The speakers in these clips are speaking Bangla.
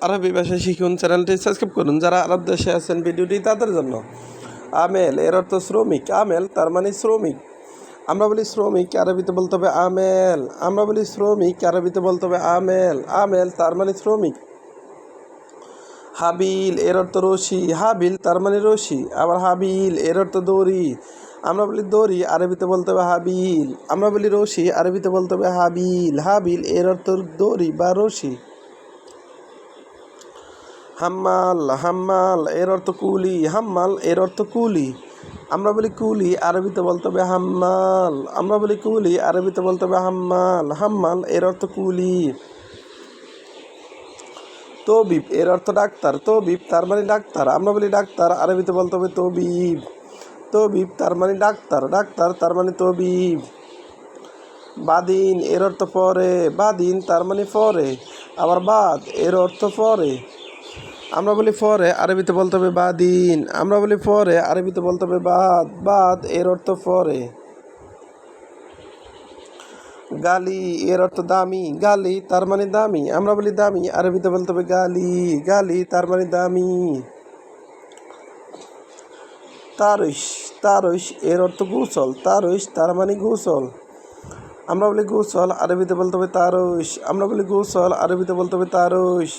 আরবি ভাষা শিখুন, চ্যানেলটি সাবস্ক্রাইব করুন। যারা আরব দেশে আছেন ভিডিওটি তাদের জন্য। আমেল, এর অর্থ শ্রমিক। আমেল, তার মানে শ্রমিক। আমরা বলি শ্রমিক, আরবিতে বলতে হবে আমেল। আমরা বলি শ্রমিক, আরবিতে বলতে হবে আমেল। আমেল, তার মানে শ্রমিক। হাবিল, এর অর্থ রশি। হাবিল, তার মানে রশি। আবার হাবিল, এর অর্থ দড়ি। আমরা বলি দড়ি, আরবিতে বলতে হবে হাবিল। আমরা বলি রশি, আরবিতে বলতে হবে হাবিল। হাবিল, এর অর্থ দড়ি বা রশি। হাম্মাল হাম্মাল, এর অর্থ কুলি, হাম্মাল, এর অর্থ কুলি। আমরা বলি কুলি, আরবিতে বলতে হবে হাম্মাল। আমরা বলি কুলি, আরবিতে বলতে হবে হাম্মাল। হাম্মাল, এর অর্থ কুলি। তবিব, এর অর্থ ডাক্তার। তবিব, তার মানে ডাক্তার। আমরা বলি ডাক্তার, আরবিতে বলতে হবে তবিব। তবিব, তার মানে ডাক্তার। ডাক্তার, তার মানে তবিব। বাদিন, এর অর্থ পরে। বাদিন, তার মানে পরে। আবার বাদ, এর অর্থ পরে। আমরা বলি পরে আরবিতে বলতে হবে বা দিন আমরা বলি পরে আরবিতে বলতে হবে বাদ। বাদ এর অর্থ পরে গালি এর অর্থ দামি। গালি তার মানে দামি। আমরা বলি দামি, আরবিতে বলতে হবে গালি। গালি তার মানে দামি। তারইশ তারস এর অর্থ গোসল। তারইশ তার মানে গোসল। আমরা বলি গোসল, আরবিতে বলতে হবে তারইশ। আমরা বলি গোসল, আরবিতে বলতে হবে তারইশ।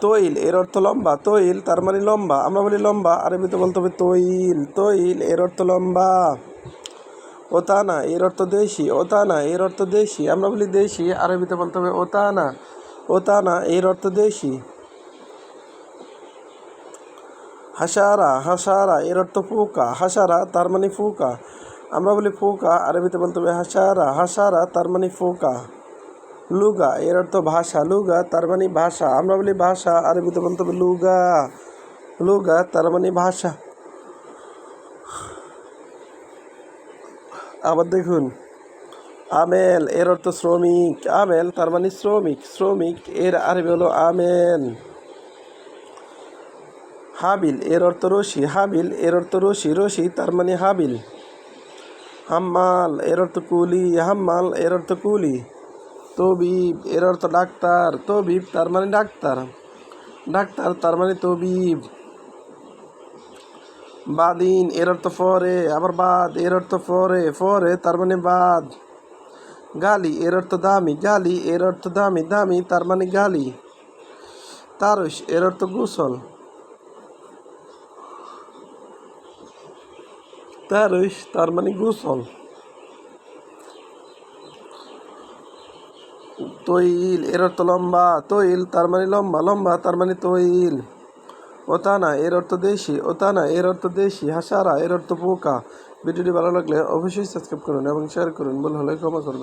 তৈল, এর অর্থ লম্বা। তৈল, তার মানে লম্বা। আমরা বলি লম্বা আরবিতে বলতে হবে তৈল। তৈল, এর অর্থ লম্বা। ওতানা, এর অর্থ দেশি। ওতানা, এর অর্থ দেশি। আমরা বলি দেশি আরবিতে বলতে হবে ওতানা। ওতানা, এর অর্থ দেশি। হাসারা হাসারা, এর অর্থ ফুকা। হাসারা, তার মানে ফুকা। আমরা বলি ফুকা আরবিতে বলতে হবে হাসারা। হাসারা, তার মানে ফুকা। লুগা, এর অর্থ ভাষা। লুগা, তার মানে ভাষা। আমরা বলি ভাষা আরবিতে বলতে হবে লুগা। লুগা, তার মানে ভাষা। আবার দেখুন, আমেল, এর অর্থ শ্রমিক। আমেল, তার মানে শ্রমিক। শ্রমিক, এর আরবি হলো আমেল। হাবিল, এর অর্থ রশি। হাবিল, এর অর্থ রশি। রশি, তার মানে হাবিল। হাম্মাল, এর অর্থ কুলি। হাম্মাল, এর অর্থ কুলি। তবিব, এর অর্থ ডাক্তার। তবিব তার মানে ডাক্তার। ডাক্তার তার মানে তবিব। বাদিন, এর অর্থ ফরে। আবার বাদ, এর অর্থ ফরে। ফরে তার মানে বাদ। গালি, এর অর্থ দামি। গালি, এর অর্থ দামি। দামি তার মানে গালি। তারস এর অর্থ গোসল। তারস তার মানে গোসল। তৈল, এর অর্থ লম্বা, তৈল, তার মানে লম্বা লম্বা, তার মানে তৈল। ওতানা, এর অর্থ দেশি, ওতানা, এর অর্থ দেশি, হাসারা, এর অর্থ পোকা। ভিডিওটি ভালো লাগলে অবশ্যই সাবস্ক্রাইব করুন এবং শেয়ার করুন। ভুল হলে ক্ষমা করবেন।